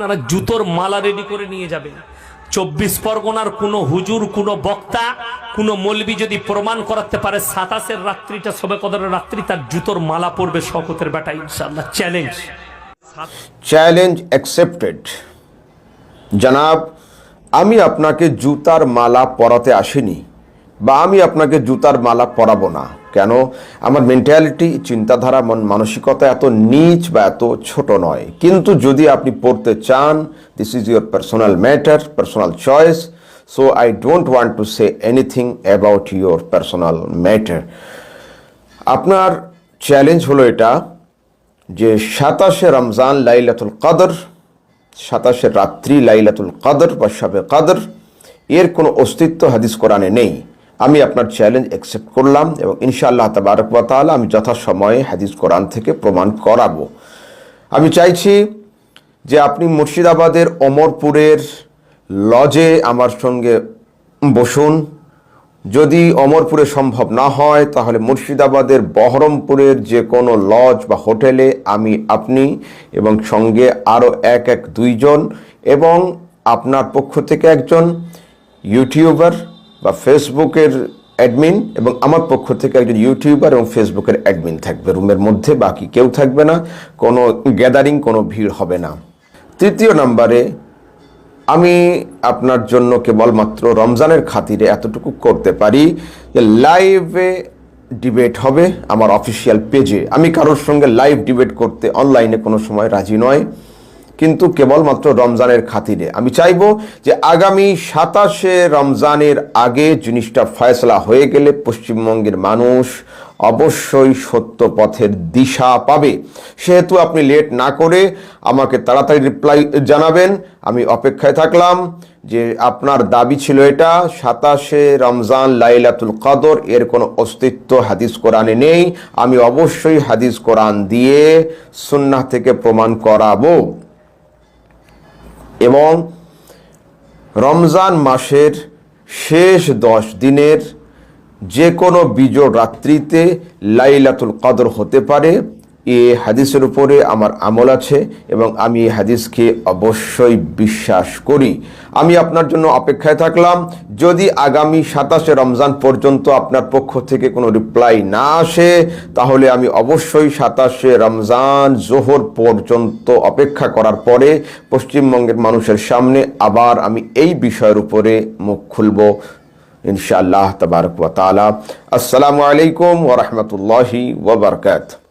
আপনারা জুতোর মালা রেডি করে নিয়ে যাবেন। চব্বিশ পরগনার কোনো হুজুর, কোনো বক্তা, কোনো মলবি যদি প্রমাণ করাতে পারে, সাতাশের রাত্রিটা সবে কদরের রাত্রি, তার জুতোর মালা পড়বে শকতের বেটা ইনশাল্লাহ চ্যালেঞ্জ চ্যালেঞ্জ অ্যাকসেপ্টেড জনাব, আমি আপনাকে জুতার মালা পরাতে আসিনি। বা আমি আপনাকে জুতার মালা পরাবো না। কেন? আমার মেন্টালিটি চিন্তাধারা, মন মানসিকতা এত নিচ বা এত ছোট নয়। কিন্তু যদি আপনি পড়তে চান this is your personal matter personal choice so I don't want to say anything about your personal matter আপনার চ্যালেঞ্জ হলো এটা যে সাতাশে রমজান লাইলাতুল কাদর, সাতাশে রাত্রি লাইলাতুল কাদর বা শবে কদর, এর কোনো অস্তিত্ব হাদিস কোরআনে নেই। আমি আপনার চ্যালেঞ্জ অ্যাকসেপ্ট করলাম এবং ইনশাআল্লাহ তাবারক ওয়া তাআলা আমি যথাসময়ে হাদিস কোরআন থেকে প্রমাণ করাবো। আমি চাইছি যে আপনি মুর্শিদাবাদের অমরপুরের লজে আমার সঙ্গে বসুন। যদি অমরপুরে সম্ভব না হয়, তাহলে মুর্শিদাবাদের বহরমপুরের যে কোনো লজ বা হোটেলে আমি, আপনি এবং সঙ্গে আরও এক এক দুইজন এবং আপনার পক্ষ থেকে একজন ইউটিউবার বা ফেসবুকের অ্যাডমিন এবং আমার পক্ষ থেকে একজন ইউটিউবার এবং ফেসবুকের অ্যাডমিন থাকবে। রুমের মধ্যে বাকি কেউ থাকবে না। কোনো গ্যাদারিং কোনো ভিড় হবে না। তৃতীয় নাম্বারে, আমি আপনার জন্য কেবলমাত্র রমজানের খাতিরে এতটুকু করতে পারি যে লাইভে ডিবেট হবে আমার অফিসিয়াল পেজে আমি কারোর সঙ্গে লাইভ ডিবেট করতে অনলাইনে কোনো সময় রাজি নয়। কিন্তু কেবলমাত্র রমজানের খাতিরে। আমি চাইব যে আগামী সাতাশে রমজানের আগে জিনিসটা ফয়সলা হয়ে গেলে পশ্চিমবঙ্গের মানুষ অবশ্যই সত্য পথের দিশা পাবে। সেহেতু আপনি লেট না করে আমাকে তাড়াতাড়ি রিপ্লাই জানাবেন। আমি অপেক্ষায় থাকলাম যে আপনার দাবি ছিল এটা, সাতাশে রমজান লাইলাতুল কদর, এর কোনো অস্তিত্ব হাদিস কোরআনে নেই। আমি অবশ্যই হাদিস কোরআন দিয়ে সুন্নাহ থেকে প্রমাণ করাবো। এবং রমজান মাসের শেষ দশ দিনের যে কোনো বিজোড় রাত্রিতে লাইলাতুল কদর হতে পারে। এ হাদিসের উপরে আমার আমল আছে এবং আমি এই হাদিসকে অবশ্যই বিশ্বাস করি। আমি আপনার জন্য অপেক্ষায় থাকলাম। যদি আগামী সাতাশে রমজান পর্যন্ত আপনার পক্ষ থেকে কোনো রিপ্লাই না আসে, তাহলে আমি অবশ্যই সাতাশে রমজান জোহর পর্যন্ত অপেক্ষা করার পরে পশ্চিমবঙ্গের মানুষের সামনে আবার আমি এই বিষয়ের উপরে মুখ খুলব, ইনশাআল্লাহ তবারক ওয়া তাআলা। আসসালামু আলাইকুম ওয়া রাহমাতুল্লাহি ওয়া বারাকাতুহু।